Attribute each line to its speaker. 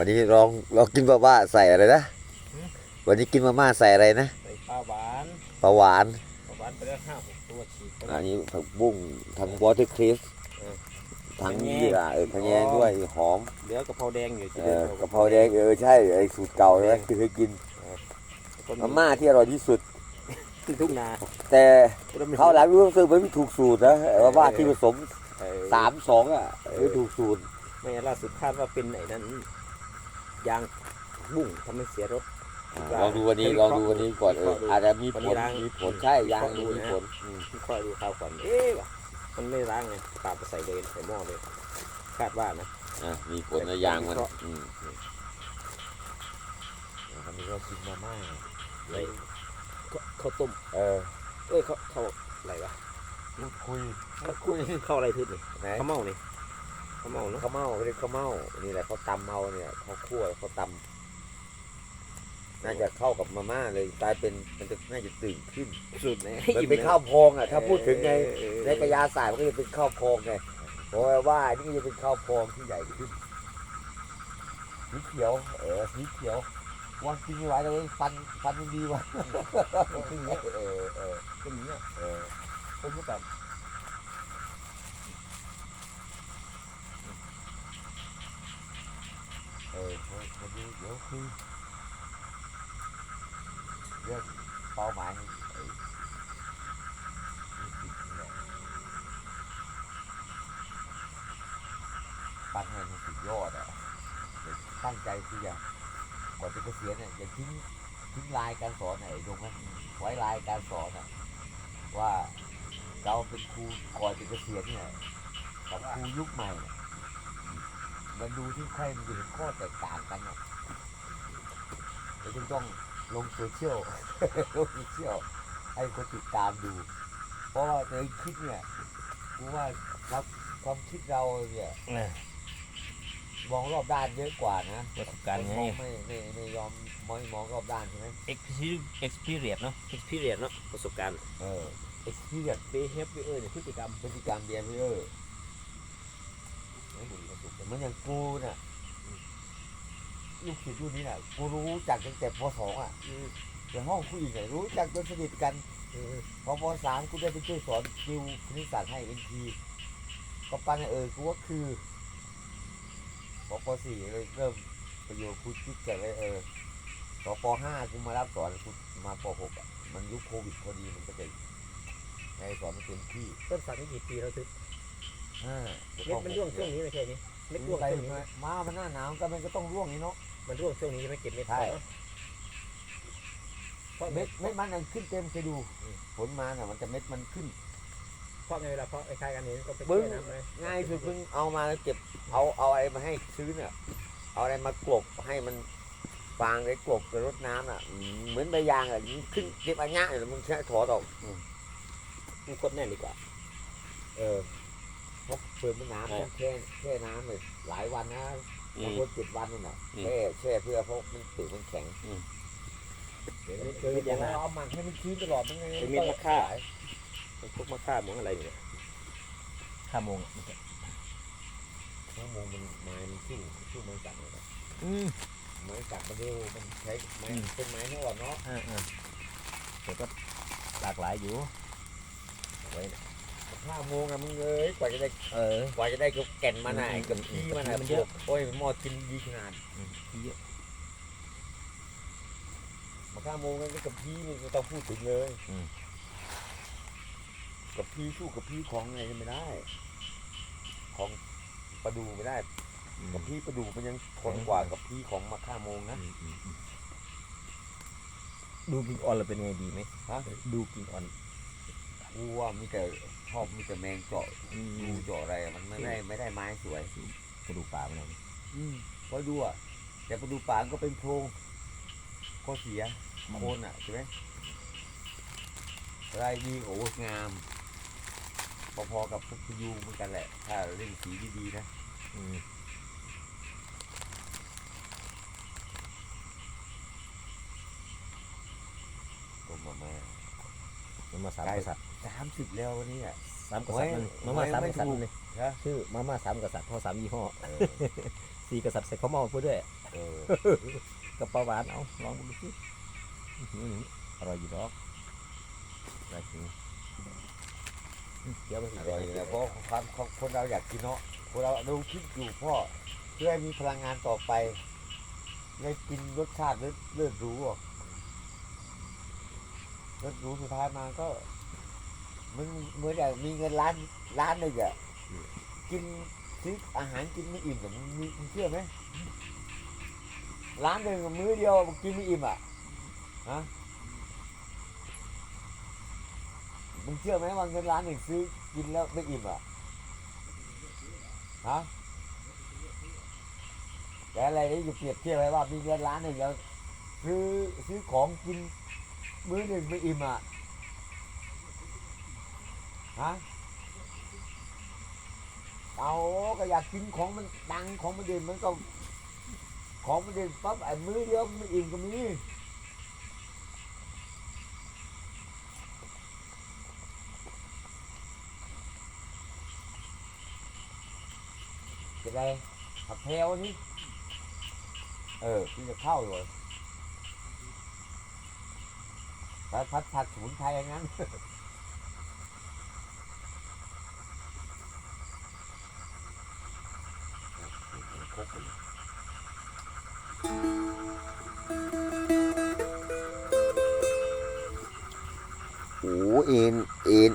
Speaker 1: วันนี้ลองลองกินมาม่าใส่อะไรนะ
Speaker 2: หืม
Speaker 1: วันนี้กินมาม่าใส่อะไรนะ
Speaker 2: ใส่ปลาหวาน
Speaker 1: ปลาหวาน
Speaker 2: ปลาหวานไปแล้วห้าหกตัวฉีกไป
Speaker 1: อันนี้ผักบุ้งทั้งวอเตอร์คริส
Speaker 2: เออ
Speaker 1: ทั้ง
Speaker 2: ขะแยง
Speaker 1: ยี่ราเออขะแยงด้วยหอม
Speaker 2: เหลือกะเพราแดงอยู่ที่
Speaker 1: เอ
Speaker 2: เดิ
Speaker 1: อ
Speaker 2: ม
Speaker 1: กะเพราแดงเออใช่ไอสูตรเก่าเลยนะที่เคยกินมาม่าที่อร่อยที่สุด
Speaker 2: ทุ่งนา
Speaker 1: แต่เขาวหลังรู้สึกมันไม่ถูกสูตรนะมาม่าที่ผสม
Speaker 2: เออ
Speaker 1: สามสองอะไม่ถูกสูตร
Speaker 2: ไม่งั้นล่าสุดคาดว่าเป็นไหนนั้น ยางบุ้งทำให้เสียรถ
Speaker 1: อ่าลองดูวันนี้ลองดูวันนี้ก่อนเอออาจจะมีผ
Speaker 2: วัน
Speaker 1: ล
Speaker 2: นี้ล้าง
Speaker 1: มีผลใช่ยาง
Speaker 2: ดู
Speaker 1: มี
Speaker 2: นะ
Speaker 1: ผล
Speaker 2: อืมค่อยดูข้าวก่อนเอ๊ะว่ะมันไม่ล้างไงปาดไปใส่เลยใส่หม้อเลยคาดว่านะ
Speaker 1: อะมีผลนะยางมัน
Speaker 2: เพราะ
Speaker 1: อืมอันนี้เรากินมาม่า
Speaker 2: ใส่ข้าวต้ม
Speaker 1: เออ
Speaker 2: เอ้ยเขาเขาอะไรวะ
Speaker 1: พูดคุย
Speaker 2: เขาคุยเข้าอะไรทึดนี่
Speaker 1: ไหน
Speaker 2: ข้าวเม่านี่ ข้าวเม่าเนาะ
Speaker 1: ข้าวเม่าเรียกข้าวเม่านี่แหละเขาตำเอาเนี่ยเขาคั่วเขาตำน่าจะเข้ากับมาม่าเลยกลายเป็นมันจะน่าจะตื่นขึ้น
Speaker 2: สุดไหน
Speaker 1: มันเป็นข้าวพองอะถ้าพูดถึงใน
Speaker 2: เออ
Speaker 1: ในกระยาศาสตร์มันก็จะเป็นข้าวพองไงเพราะว่านี่ก็จะเป็นข้าวพองที่ใหญ่ขึ้นสีเขียวเออสีเขียววันกินไม่ไหวเลยฟันฟันมันดีว่ะ
Speaker 2: ขึ้นเนี้ย
Speaker 1: เออเออ
Speaker 2: ขึ้นเนี้ย
Speaker 1: เออ
Speaker 2: ผมก็แบบ
Speaker 1: เอ เดี๋ยวคือเรื่องเป้าหมายนี่ติดนี่แหละปั้นให้มันสุดยอดอะตั้งใจที่จะก่อนจะเกษียณเนี่ยอย่าทิ้งทิ้งลายการสอนไหนตรงนั้นไว้ลายการสอนอะว่าเราเป็นครูก่อนจะเกษียณเนี่ยกับครูยุคใหม่ มันดูที่ใครมันจะเห็นข้อแตกต่างกันนะเราจึงต้องลงโซเชียลลงโซเชียลให้คนติดตามดู เพราะว่าในคลิปเนี่ยกูว่าเราความคิดเราเนี่ยมองรอบด้านเยอะกว่านะ
Speaker 2: ประสบการณ์ไง
Speaker 1: มองไม่ไม่ไม่ยอมมองมองรอบด้านใช่ไหม
Speaker 2: experience experience เนาะ experience เนาะประสบการณ์
Speaker 1: เออ experience
Speaker 2: behavior เนี่ยพฤติกรรม
Speaker 1: พฤติกรรมเบียร์เออ
Speaker 2: ไม่บุญประสบ
Speaker 1: เหมือนอย่างกูน่ะลูกศิษย์รุ่นนี้น่ะกูรู้จักตั้งแต่ปสองอะในห้องผู้หญิงเนี่ยรู้จักจนสนิทกันพอปสามกูได้ไปช่วยสอนคิวคณิตศาสตร์ให้เอ็นทีก็ปันเออกูว่าคือพอปสี่เลยเริ่มปอยู่กับครูคิดแก่เลยเออพอปห้ากูมารับสอนกูมาปหกอะมันยุคโควิดพอดีมันก็จะให้สอนเต็มที่
Speaker 2: ต้นสักนี่กี่ปีแล้วถึง
Speaker 1: อ่
Speaker 2: เม็ดมันร่วงช่วงนี้ไม่ใช่นี่เม็ดร่วง
Speaker 1: ไป
Speaker 2: ช่วงนี้
Speaker 1: มามามันหน้าหนาวก็มันก็ต้องร่วงนี่เนาะ
Speaker 2: มันร่วงช่วงนี้ใช่ไหมเก็บเม็ด
Speaker 1: ใช่
Speaker 2: ก่อนเนาะเพราะ
Speaker 1: เม็
Speaker 2: เม็
Speaker 1: ด
Speaker 2: ด
Speaker 1: เม็ดมันยังขึ้นเต็มเคยดู
Speaker 2: อืม
Speaker 1: ผลมาน่ะมันจะเม็ดมันขึ้น
Speaker 2: เพราะไงเวลาเพราะไอ้คล้ายกันนี้ก็ไป
Speaker 1: บึ้ง
Speaker 2: แช่น้ำเลย
Speaker 1: ง่ายคือเพิ่งเอามาแล้วเก็บเอาเอาอะไรมาให้ซื้อเนี่ยเอาอะไรมากลบให้มันฟางได้กลบกับรดน้ำอะอืมเหมือนใบยางอะยิงขึ้นเก็บอันยะเนี่ยมึงแค่ถอดออก
Speaker 2: มันโคตรแน่นดีกว่า
Speaker 1: เออ เพราะเปิดมันน้ำ
Speaker 2: เออ
Speaker 1: ต้องแช่แช่น้ำเลยหลายวันนะบางคนเจ็ดวันนู่นน่ะ
Speaker 2: อืม
Speaker 1: แช่แช่เพื่อเพราะมันเปลือกมันแข็ง
Speaker 2: เดี๋ยว
Speaker 1: เอ
Speaker 2: นี้
Speaker 1: อ
Speaker 2: เดี๋ยวนี้
Speaker 1: เดี๋
Speaker 2: เดี๋
Speaker 1: ย
Speaker 2: ยววนะ
Speaker 1: เอามันให้มันชื้นตลอดมันไง
Speaker 2: เป็นเม็ดมะค่ามันพวกมะข่าหมองอะไรเนี่ยข้าโมง
Speaker 1: ชั่วโมงมันไม้มันสู้สู้ไม้จับเลยนะ
Speaker 2: อืม
Speaker 1: ไม้จับมันเร็วมันใช้ไม้
Speaker 2: อืม
Speaker 1: เป็นไม้ไม่อ่อนเนาะ
Speaker 2: อ่าอ่าแต่ก็หลากหลายอยู่
Speaker 1: ไว้นะ ห้าโมงอะมึงเอ้ยกว่าจะได้
Speaker 2: เออ ก
Speaker 1: ว่าจะได้กับแก่นมันน่ะ
Speaker 2: อืม
Speaker 1: กับพี่มันน่ะ
Speaker 2: มันเยอะ
Speaker 1: โอ้ยหมอกินดีขนาด
Speaker 2: เยอะ
Speaker 1: มาห้าโมงนั้นก็กับพี่นี่ไม่ต้องพูดถึงเลย
Speaker 2: อืม
Speaker 1: กับพี่สู้กับพี่ของไงไม่ได้ ของประดูไม่ได้ กับพี่ประดูมันยังทนกว่ากับพี่ของมาค่าโมงนะ
Speaker 2: อืมอืมอืมดูกิ่งอ่อนเราเป็นไงดีไหม
Speaker 1: ฮะ
Speaker 2: ดูกิ่งอ่อน
Speaker 1: กูว่ามีแต่ชอบมีแต่แมงเจาะ
Speaker 2: อื
Speaker 1: ดู
Speaker 2: ม
Speaker 1: เจาะอะไรอะมันไม่ได้ไม่ได้ไม้สวย
Speaker 2: กระดูกปลามันอะไร
Speaker 1: อืมเพราะดูอะแต่ประดูป่ามันก็เป็นโพรงข้อเสียโคนอะใช่ไหมรายดีโอ้งามพอๆกับพวกพยูเหมือนกันแหละ ถ้าเล่นสีดีๆนะ
Speaker 2: อืม
Speaker 1: ก็มามา
Speaker 2: มันมาสาม
Speaker 1: ใกล้
Speaker 2: กษัตริย์
Speaker 1: สามสิบแล้ววันนี้อะ
Speaker 2: สามกษัตริย์นั่น
Speaker 1: โอ้ย
Speaker 2: มาม่าสาม
Speaker 1: ไม่
Speaker 2: กษัตริ
Speaker 1: ถู
Speaker 2: ย์
Speaker 1: ก
Speaker 2: เลย
Speaker 1: นะ
Speaker 2: ชื่อมาม่าสามกษัตริย์เพราะสามยี่ห้อ
Speaker 1: เออ
Speaker 2: สีกษัตริย์ใส่ข้าวหม้อพูดด้วย
Speaker 1: เออ
Speaker 2: กับปลาหวานเอาลองดูสิอื้อหืออร่อยอยู่ดอกอร่อยจริงเดี๋ยวไป
Speaker 1: อร่อยเลยเพราะความความคนเราอยากกินเนาะคนเราดูคลิปอยู่พ่อเพื่อให้มีพลังงานต่อไปได้กินรสชาติเลือดเลือดรู้อะ รสรู้สุดท้ายมาก็มึงเหมือนอย่างมีเงินล้านล้านหนึ่งอะกินซื้ออาหารกินไม่อิ่มแต่มึงมีมึงเชื่อไหมร้านหนึ่งมื้อเดียวกินไม่อิ่มอะฮะมึงเชื่อไหมว่าเงินล้านหนึ่งซื้อกินแล้วไม่อิ่มอะฮะแต่อะไรนี่อยู่เปรียบเทียบไว้ว่ามีเงินล้านหนึ่งแล้วซื้อซื้อของกิน มื้อหนึ่งไม่อิ่มอะฮะเอาก็อยากกินของมันดังของมันเด่นมันก็ ของมันเด่นปั๊บไอ้มื้อเดียวมันไม่อิ่มก็มีจะได้ผักแพรวนี่เออพี่จะเข้าเลย พัดพัดผัดสมุนไพรอย่างนั้น
Speaker 3: โอ้เอ็นเอ็น